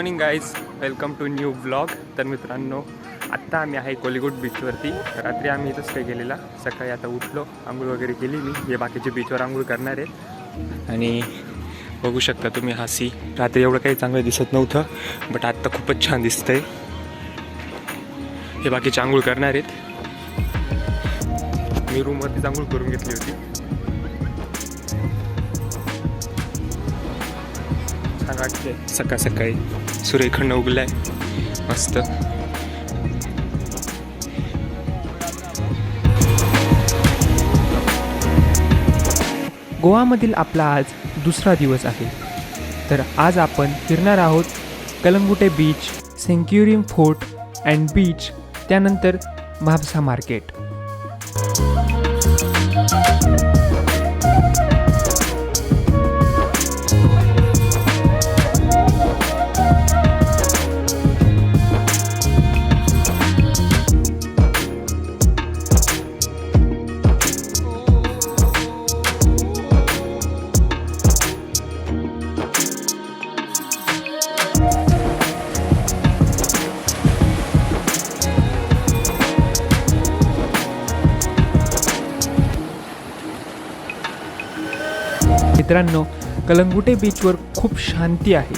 Morning guys welcome to new blog तर मित्रांनो आत्ता आम्ही आहे कोलिगुड बीचवरती रात्री आम्ही इथं स्टे केलेला. सकाळी आता उठलो आंघोळ वगैरे केली मी. हे बाकीचे बीचवर आंघोळ करणार आहेत आणि बघू शकता तुम्ही हा सी रात्री एवढं काही चांगलं दिसत नव्हतं बट आत्ता खूपच छान दिसतंय. हे बाकीचे आंघोळ करणार आहेत. मी रूमवरतीच आंघोळ करून घेतली होती. छान वाटते सकाळ सकाळी. सुरेखंड उगलाय. मस्त. गोवामधील आपला आज दुसरा दिवस आहे. तर आज आपण फिरणार आहोत कलंगुटे बीच सेंक्युरियम फोर्ट अँड बीच त्यानंतर म्हापसा मार्केट. मित्रांनो कलंगुटे बीचवर खूप शांती आहे.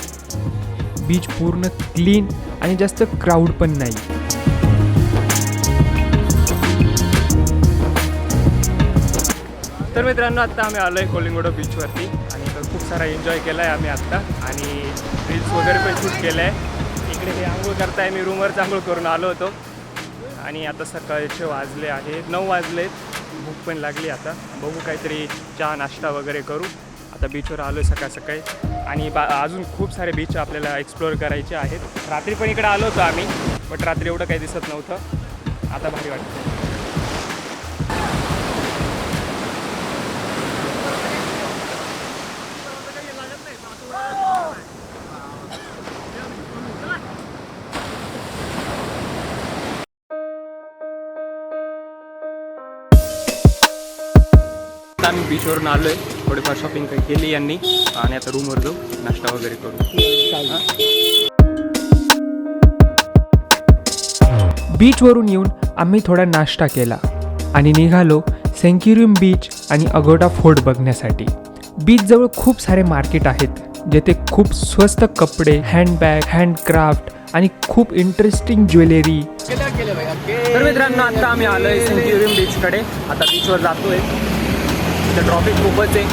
बीच पूर्ण क्लीन आणि जास्त क्राऊड पण नाही. तर मित्रांनो आत्ता आम्ही आलो आहे कोलिंगोडो बीचवरती आणि इथं खूप सारा एन्जॉय केला आहे आम्ही आत्ता आणि रील्स वगैरे पण शूट केलं आहे इकडे हे आंघोळ करताय मी रूमवरच आंघोळ करून आलो होतो. आणि आता सकाळचे वाजले आहेत नऊ वाजलेत. भूक पण लागली आता. बघू काहीतरी चहा नाश्ता वगैरे करू. आता बीचवर आलो आहे सकाळ सकाळी. आणि बा अजून खूप सारे बीच आपल्याला एक्सप्लोअर करायचे आहेत. रात्री पण इकडे आलो होतो आम्ही बट रात्री एवढं काही दिसत नव्हतं. आता भारी वाटतं आम्ही बीचवरून आलो आहे थोडीफार शॉपिंग काही केली यांनी. आणि आता रूमवर जाऊ. नाश्ता वगैरे करू. बीचवरून येऊन आम्ही थोडा नाश्ता केला आणि निघालो सेंक्युरियम बीच आणि अगोडा फोर्ट बघण्यासाठी. बीचजवळ खूप सारे मार्केट आहेत जेथे खूप स्वस्त कपडे हँडबॅग हँडक्राफ्ट आणि खूप इंटरेस्टिंग ज्वेलरी तर मित्रांनो आता आम्ही आलो आहे सेंच्युरियम बीचकडे. आता बीचवर जातोय. इथं ट्रॉफिक खूपच आहे.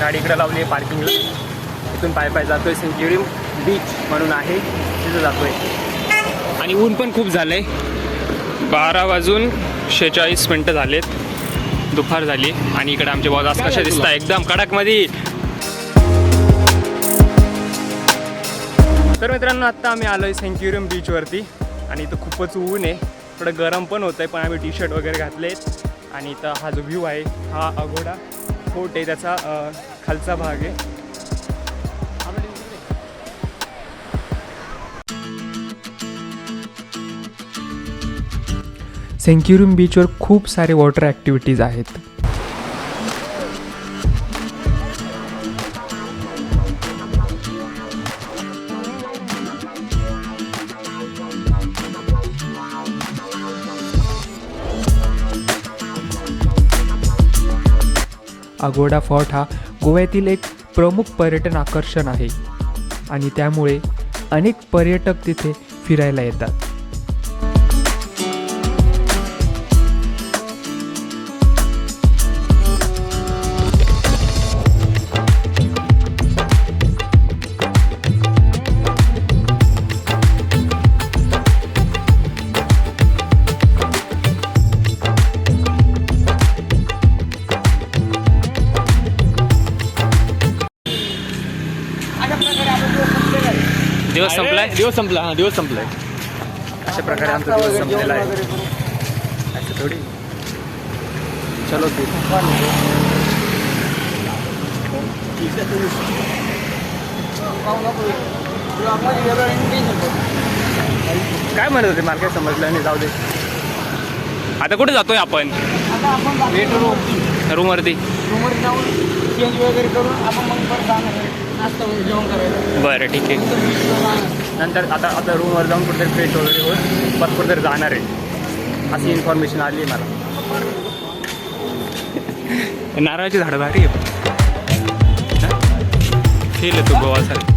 गाडी इकडं लावली आहे पार्किंगला इथून पाय पाय जातोय सेंच्युरियम बीच म्हणून आहे. तिथं जातोय. आणि ऊन पण खूप झालंय. बारा वाजून शेहेचाळीस मिनटं झालेत. दुपार झाली. आणि इकडे आमचे बॉस आज कसे दिसतात? एकदम कडकमध्ये तर मित्रांनो आत्ता आम्ही आलो आहे सेंच्युरियम बीचवरती आणि इथं खूपच ऊन आहे. थोडं गरम पण होतं आहे पण आम्ही टी शर्ट वगैरे घातलेत. आणि इथं हा जो व्ह्यू आहे हा अगोडा फोर्ट आहे त्याचा खालचा भाग आहे. सेंक्युरियम बीचवर खूप सारे वॉटर ॲक्टिव्हिटीज आहेत. अगोडा फोर्ट हा गोव्यातील एक प्रमुख पर्यटन आकर्षण आहे. आणि त्यामुळे अनेक पर्यटक तिथे फिरायला येतात. संपलाय दिवस संपला. हा दिवस संपलाय अशा प्रकारे आमचा दिवस संपलेला आहे. असं थोडी. चलो तू काय म्हणत होते? मला काय समजलं नाही. जाऊ दे. आता कुठे जातोय आपण? आता आपण रूमवरती रूमवर जाऊन चेंज वगैरे करून आपण मग परत जाणार आहे. नाश्ता वगैरे जेवण करायचं बरं ठीक आहे. नंतर आता आता रूमवर जाऊन कुठेतरी फ्रेश वगैरे होऊन परत कुठेतरी जाणार आहे. अशी इन्फॉर्मेशन आली आहे मला. नारळाची झाडं भारी आहे फील आहे तू गोवासाठी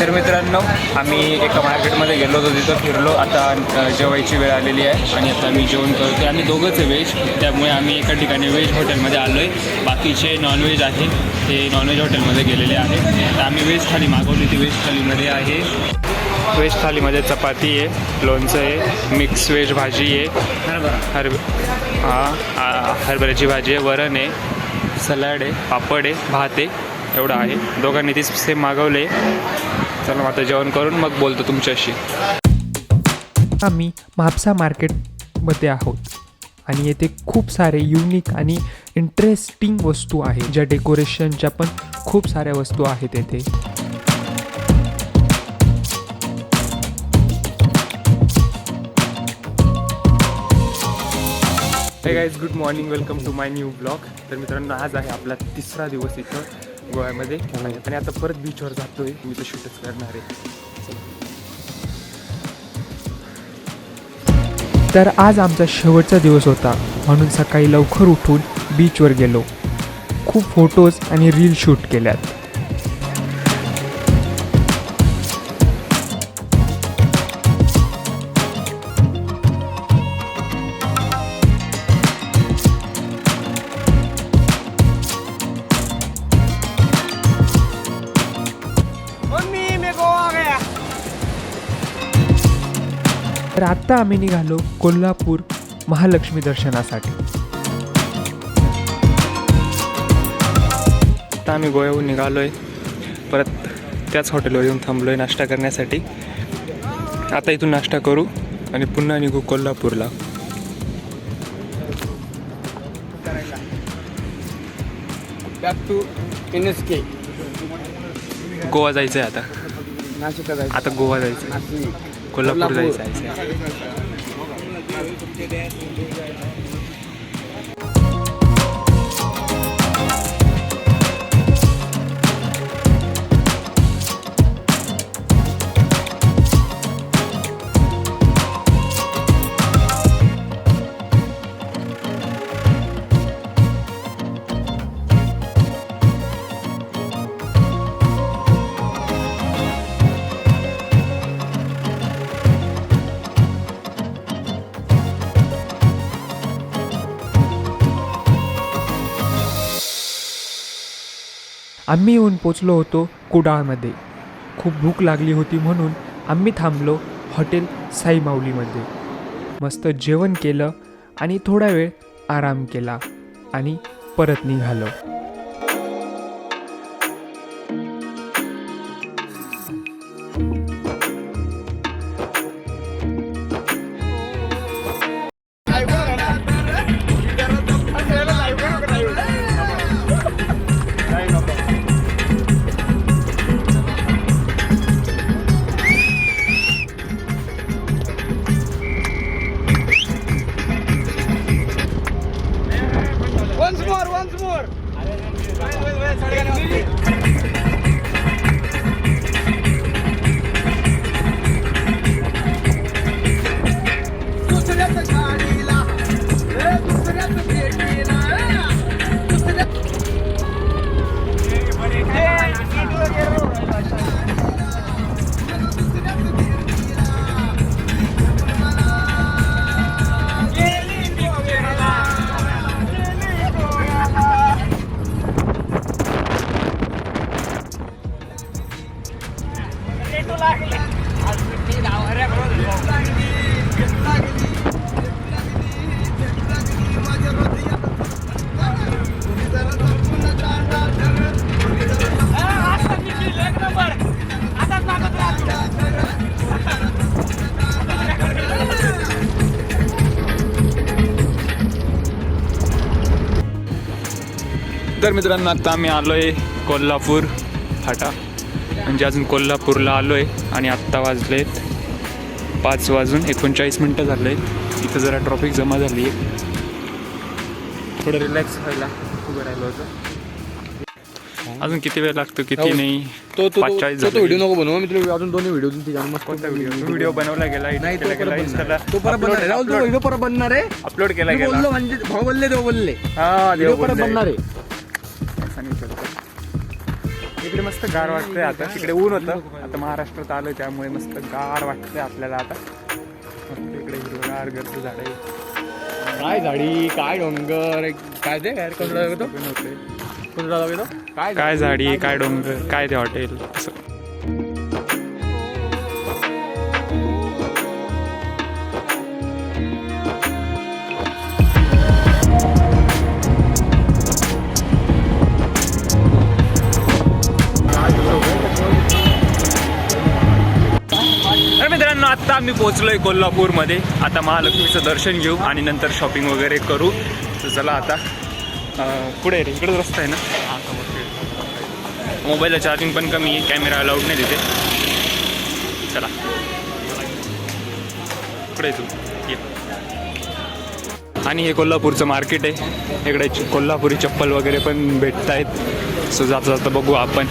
तर मित्रांनो आम्ही एका मार्केटमध्ये गेलो होतो तिथं फिरलो. आता जेवायची वेळ आलेली आहे आणि आता मी जेवण करतो आम्ही दोघंच आहे व्हेज त्यामुळे आम्ही एका ठिकाणी व्हेज हॉटेलमध्ये आलो आहे बाकीचे नॉनव्हेज आहे ते नॉनव्हेज हॉटेलमध्ये गेलेले आहे तर आम्ही व्हेज थाली मागवली ती व्हेज थालीमध्ये आहे. व्हेज थालीमध्ये चपाती आहे लोणचं आहे मिक्स व्हेज भाजी आहे. हर हां हरभऱ्याची भाजी आहे वरण आहे सलाड आहे पापड आहे भात आहे एवढं आहे. दोघांनी तीच सेम मागवले चला मग आता जेवण करून मग बोलतो तुमच्याशी. आम्ही म्हापसा मार्केटमध्ये आहोत आणि येथे खूप सारे युनिक आणि इंटरेस्टिंग वस्तू आहेत. ज्या डेकोरेशनच्या पण खूप साऱ्या वस्तू आहेत येथे. Hey guys good morning welcome to my new blog तर मित्रांनो आज आहे आपला तिसरा दिवस इथं. गोव्यामध्ये आणि आता परत बीचवर जातोय. मी तर शूटच करणार आहे. तर आज आमचा शेवटचा दिवस होता. म्हणून सकाळी लवकर उठून बीचवर गेलो. खूप फोटोज आणि रील शूट केल्यात. तर आत्ता आम्ही निघालो कोल्हापूर महालक्ष्मी दर्शनासाठी. आता आम्ही गोव्याहून निघालो आहे परत त्याच हॉटेलवर येऊन थांबलो आहे नाश्ता करण्यासाठी. आता इथून नाश्ता करू आणि पुन्हा निघू कोल्हापूरला. गोवा जायचं आहे आता. नाशिकला जायचं आता गोवा जायचं कोल्हापूर. जायचं आहे आम्ही येऊन पोचलो होतो कुडाळमध्ये. खूप भूक लागली होती म्हणून आम्ही थांबलो हॉटेल साई माऊलीमध्ये मस्त जेवण केलं आणि थोडा वेळ आराम केला आणि परत निघालो. तर मित्रांनो आता आम्ही आलो आहे कोल्हापूर फाटा. म्हणजे अजून कोल्हापूरला आलो आहे आणि आत्ता वाजलेत पाच वाजून एकोणचाळीस मिनटं झाले इथं जरा ट्रॉफिक जमा झाली आहे थोडं रिलॅक्स व्हायला उभं राहिलो होतं अजून किती वेळ लागतो किती हो. नाही तो तो. व्हिडिओ नको बनवू मी तुला अजून दोन्ही व्हिडिओ तुमची जाणून मस्त कोणता व्हिडिओ व्हिडिओ बनवला गेला नाही केला गेला इंस्टाला. तो परत बनणार आहे राहुल तो व्हिडिओ परत बनणार आहे अपलोड केला गेला बोललो म्हणजे भाऊ बोलले ते बोलले हा देव व्हिडिओ परत. बनणार आहे. इकडे मस्त गार वाटतंय आता. तिकडे ऊन होतं. आता महाराष्ट्रात आलं त्यामुळे मस्त गार वाटतंय आपल्याला आता. मस्त इकडे हिरवगार गर्द झाडे काय झाडी काय डोंगर एक- काय ते? काय कोणता जागा तो? होते कोणता जागा तो? काय काय झाडी काय डोंगर काय ते हॉटेल असं. आत्ता मित्रांनो पोचलो आम्ही पोहोचलोय कोल्हापूरमध्ये. आता महालक्ष्मीचं दर्शन घेऊ आणि नंतर शॉपिंग वगैरे करू. तर चला आता पुढे रे इकडंच रस्ता आहे ना? मोबाईलला चार्जिंग पण कमी आहे कॅमेरा अलाउड नाही तिथे. चला. पुढे तू. ये. आणि हे कोल्हापूरचं मार्केट आहे. इकडे कोल्हापुरी चप्पल वगैरे पण भेटत आहेत सो जाता जाता बघू आपण.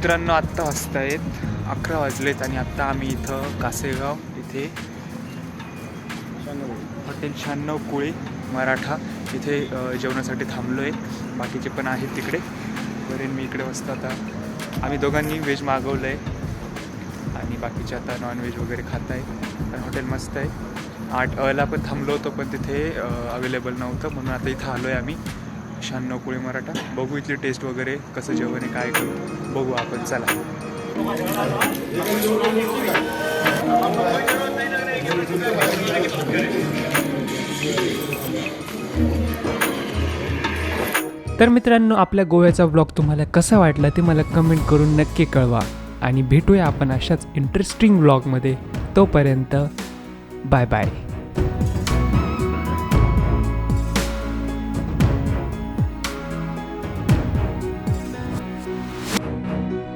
मित्रांनो आत्ता वाजता आहेत अकरा वाजलेत आणि आत्ता आम्ही इथं कासेगाव इथे हॉटेल शहाण्णव कुळे मराठा इथे जेवणासाठी थांबलो आहे बाकीचे पण आहेत तिकडे. बरेन मी इकडे वाजता आता. आम्ही दोघांनी व्हेज मागवलं आहे आणि बाकीचे आता नॉनव्हेज वगैरे खात आहे पण हॉटेल मस्त आहे. आठ अला पण थांबलो होतो पण तिथे अवेलेबल नव्हतं. म्हणून आता इथं आलो आहे आम्ही. शहाण्णव कोळी मराठा. बघू इथली टेस्ट वगैरे कसं जेवण आहे काय करू बघू आपण चला. तर मित्रांनो आपल्या गोव्याचा ब्लॉग तुम्हाला कसा वाटला ते मला कमेंट करून नक्की कळवा. आणि भेटूया आपण अशाच इंटरेस्टिंग ब्लॉगमध्ये तोपर्यंत बाय बाय